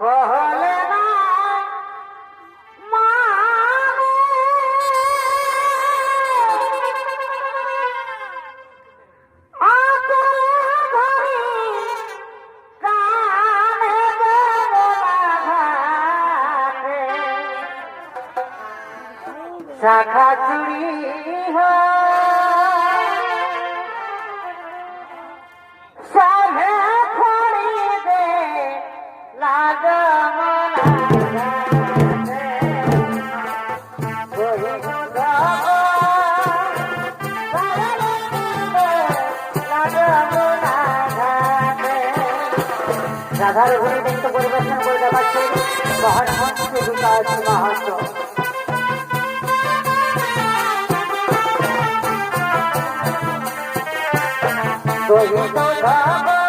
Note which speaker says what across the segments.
Speaker 1: Oh, শুধু তার মাহাত্ম রহিত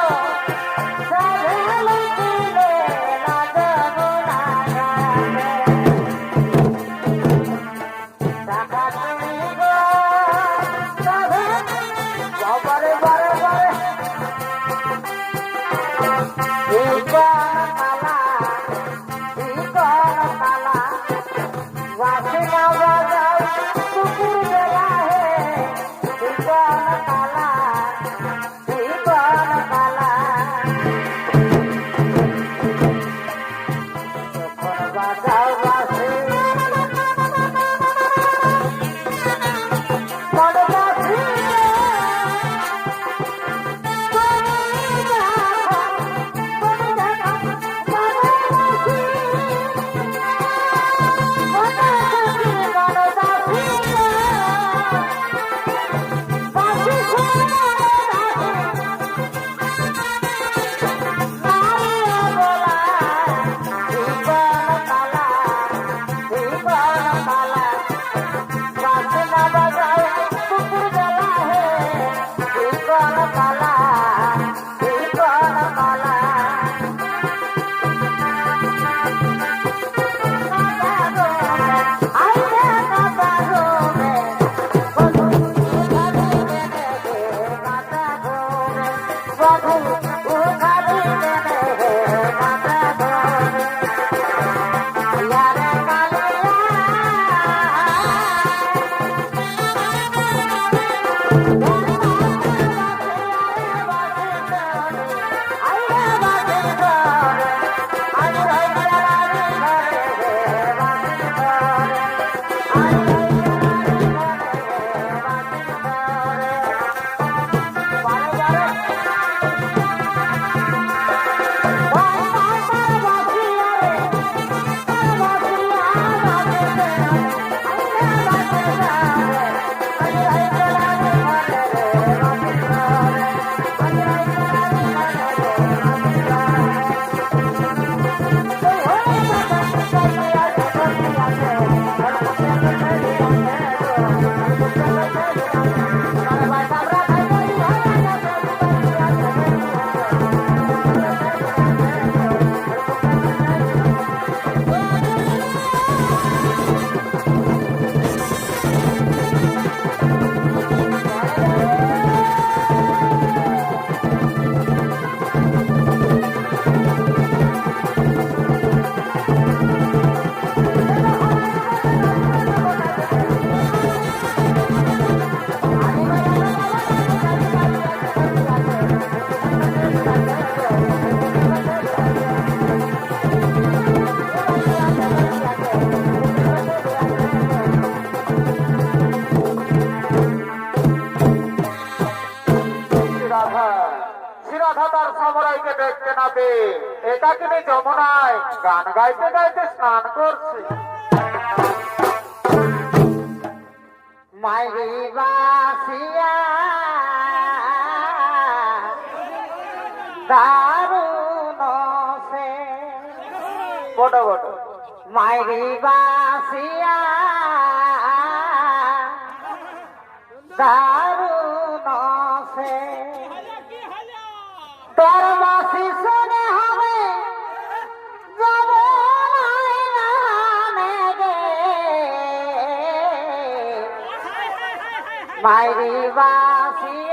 Speaker 2: গান গাইতে গাইতে স্নান করছে।
Speaker 1: মাইরি বাসিয়া
Speaker 2: বড় বড়।
Speaker 1: মাইরি বাসিয়া তোর
Speaker 2: বাইরে বাসি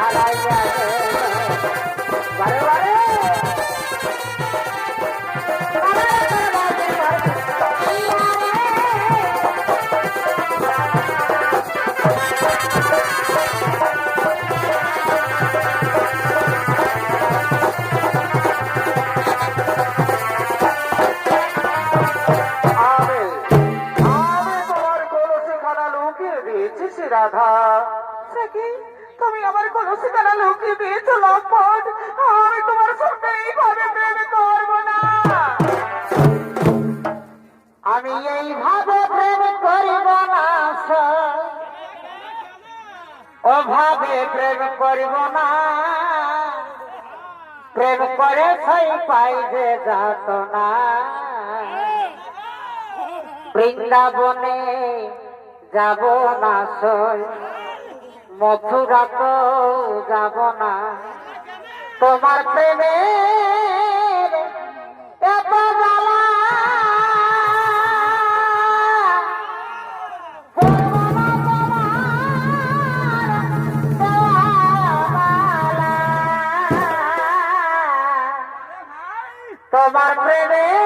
Speaker 1: হারাইয়া অভাবে প্রেম করিব না। প্রেম করে সেই পাই যে যাত না বৃন্দাবনে যাব না সই মথুরা তো যাব না। তোমার প্রেমে প্রেমে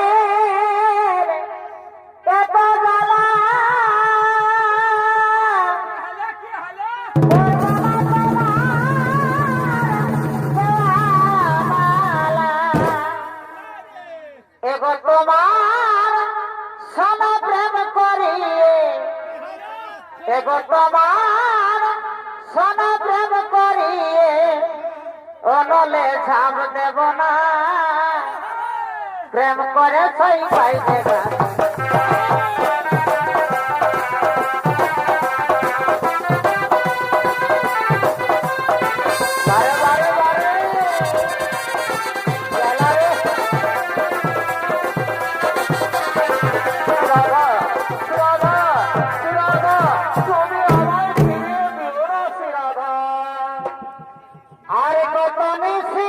Speaker 2: promise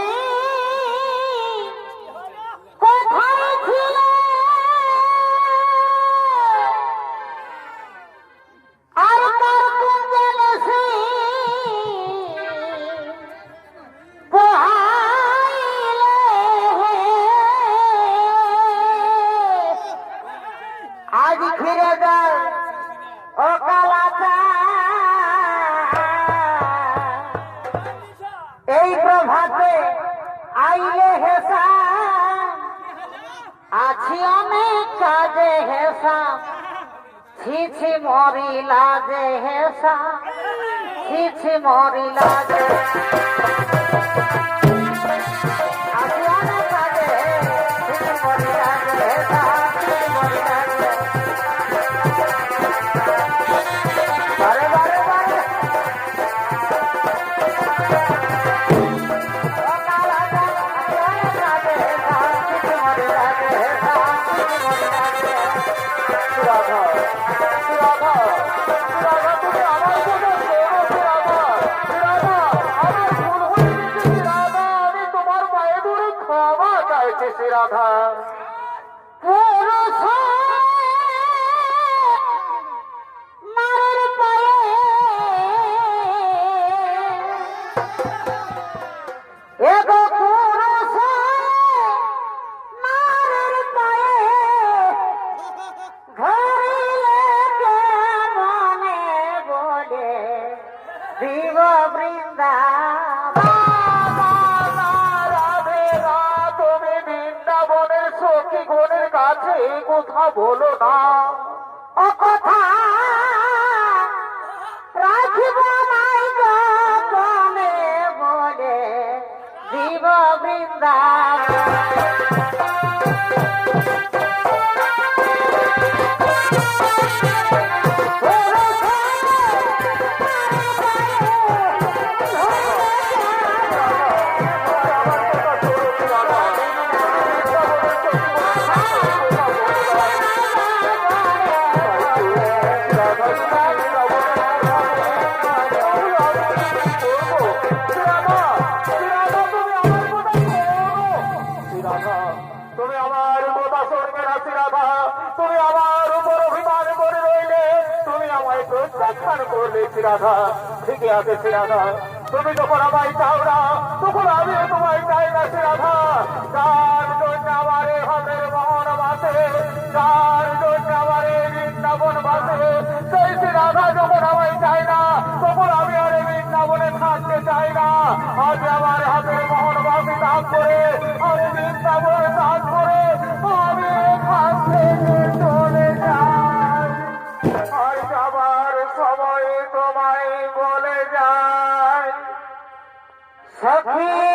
Speaker 2: কথা
Speaker 1: বলো
Speaker 2: না। ঠিকই আছে শ্রীরাধা তুমি যখন আমায় চাও না, তখন আমি তোমায় চাই না শ্রীরাধা যার জন্য আমার হাতের মহন বাসে, যার জন্য আমার বৃন্দাবন বাসে, সেই শ্রীরাধা যখন আমায় চাই না, তখন আমি আর বৃন্দাবনে থাকতে চাই না। আজ আমার হাতের মোহন বাসী দান করে আমি বৃন্দাবনে দান করে, আমি এখান
Speaker 1: সখী রে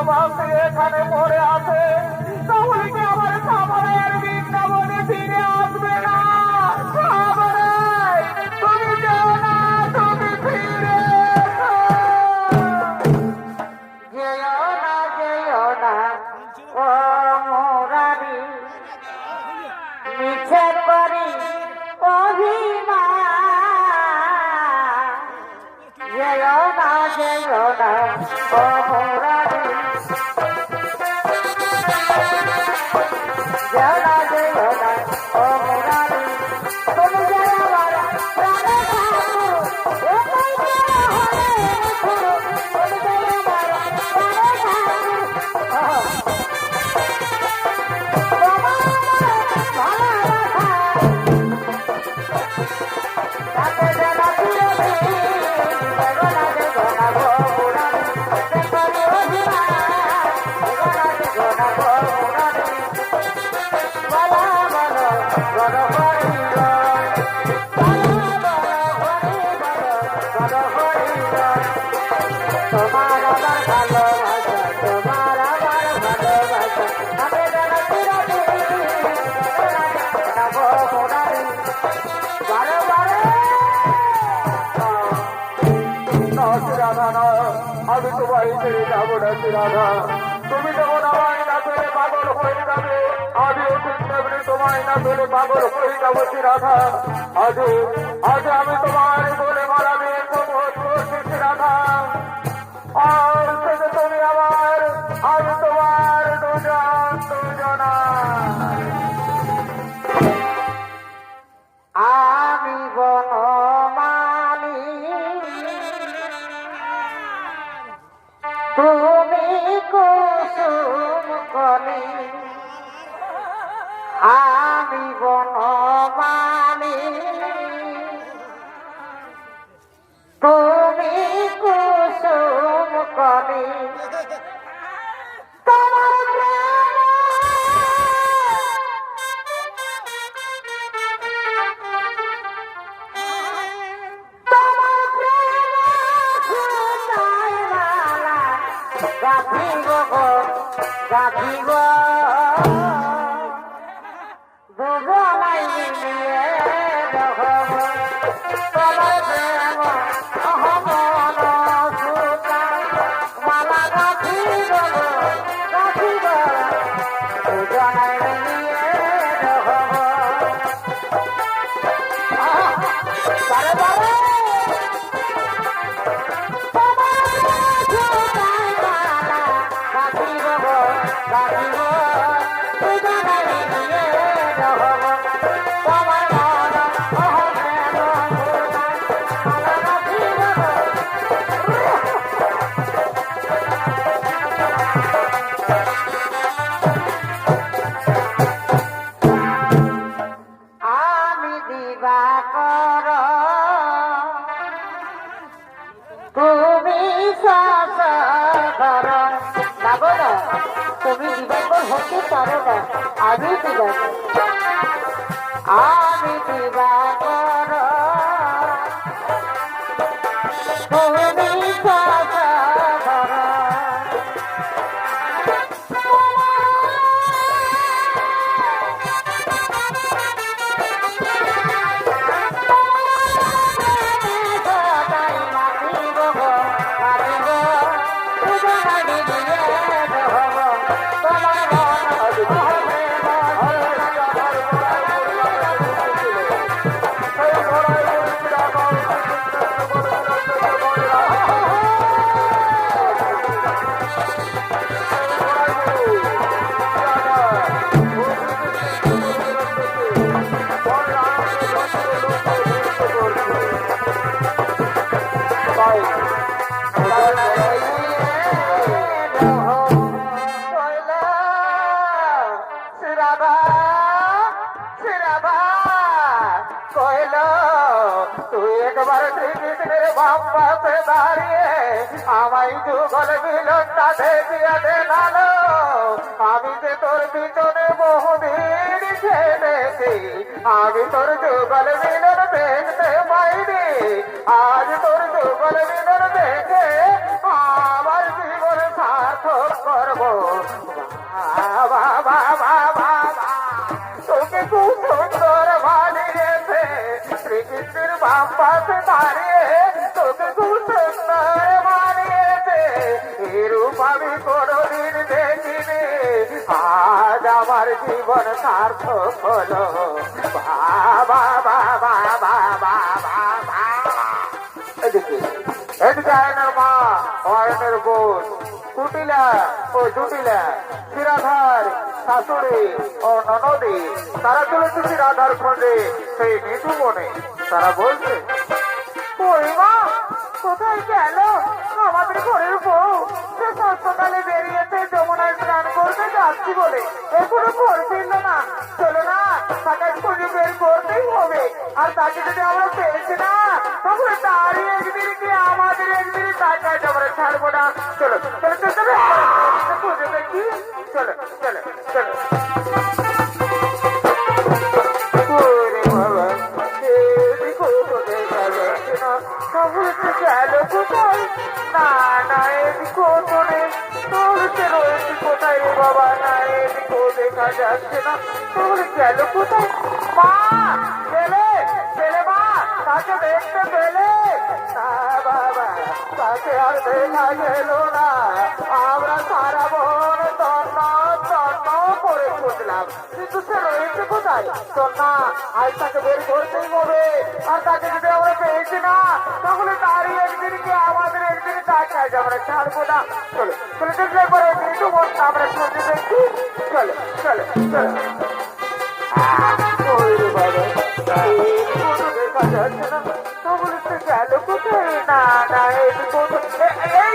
Speaker 1: প্রবাসী এখানে পড়ে
Speaker 3: আছে। তাহলে কি আমার
Speaker 1: গেছি রাধা। তুমি যখন আমার
Speaker 2: না পেলে পাগল হয়ে যাবে আমিও তুমি তোমায় না পেলে পাগল হয়ে যাব রাধা। আজ আজ আমি তোমার বলে মারাবে রাধা। আমি গণবা Para. পম্পত দাঁড়িয়ে আমায় যুগল মিলনটা দেখিয়া দেখাল আমি যে তোর পিছনে বহুদিন ছেড়েছি আমি তোর যুগল মিলন দেখতে পাইনি। আজ তোর যুগল মিলন দেখে আমার জীবন সার্থক করব। বাবা বাবা বাবা তোকে খুব সুন্দর ভাই পাম্পাস দাঁড়িয়ে তোকে ঘুষের নয় মারিয়েছে এরূপ আমি কোনোদিন দেখিনি। আমার জীবন সার্থক হলো। বাবা বাবা বাবা বাবা এদিকে এদিকে মা বোন। কুটিলা ও জুটিলা, শিরাধার শাশুড়ি ও ননদী, তারা চলেছে শিরাধার খোঁজে সেই নিধু বনে। তারা বলছে
Speaker 3: ওই কোথায় গেল? আমাদের ঘরের বউ। সে সকালে বেরিয়েছে, যমুনায় স্নান করতে যাচ্ছি বলে। এখনও ঘর ফিরলো না। চলো না তাকে খুঁজে বের করতেই হবে। আর তাকে যদি আমরা পেয়েছি না, তাহলে তারই একদিন কি আমাদের একদিন আজ আমরা ছাড়বো না? চলো চলো চলো চলো, খুঁজে দেখি।
Speaker 2: চলো চলো চলো। রে বাবা না এদিকে দেখা যাচ্ছে না। তাহলে গেল কোথায়? মা ছেলে ছেলে মা, তাকে দেখতে পেলে? না, বাবা, তাকে আর দেখা গেল না। আমরা সারা বন তন্ন তন্ন করে খুঁজলাম। কিন্তু সে রয়েছে কোথায়? তন্না আজ তাকে বের করতেই হবে। আর তাকে যদি আমরা পেয়েছি না, তাহলে তারই একদিন কি আমাদের একদিন তাকে আজ আমরা ছাড়বো না। চলো। চলো করে কিন্তু মনটা আমরা খুঁজে দেখি চলো চলো চলো দেখা যাচ্ছে না। তাহলে গেল কোথায়? না, না, এই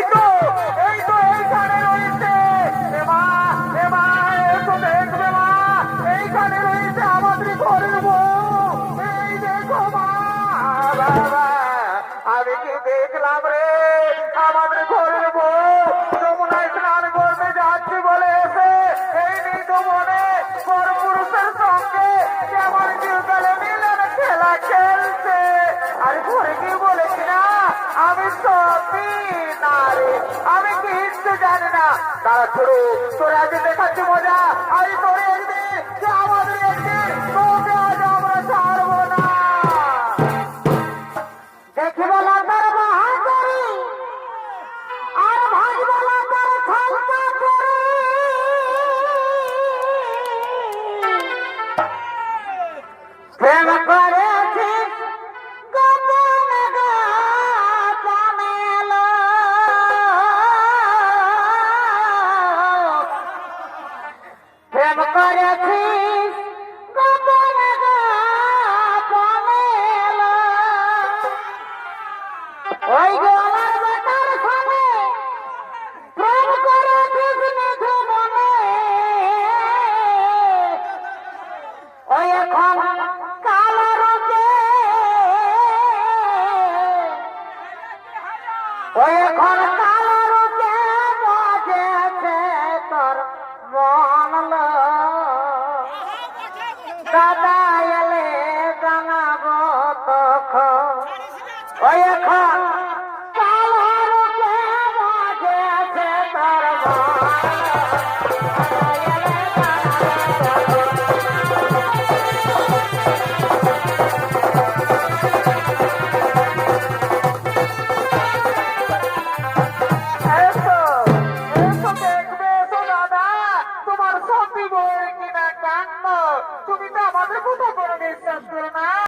Speaker 2: তারা ছোড়ো তোরা আগে দেখাচ্ছে মজা। আজ তোরে
Speaker 1: ওই এখন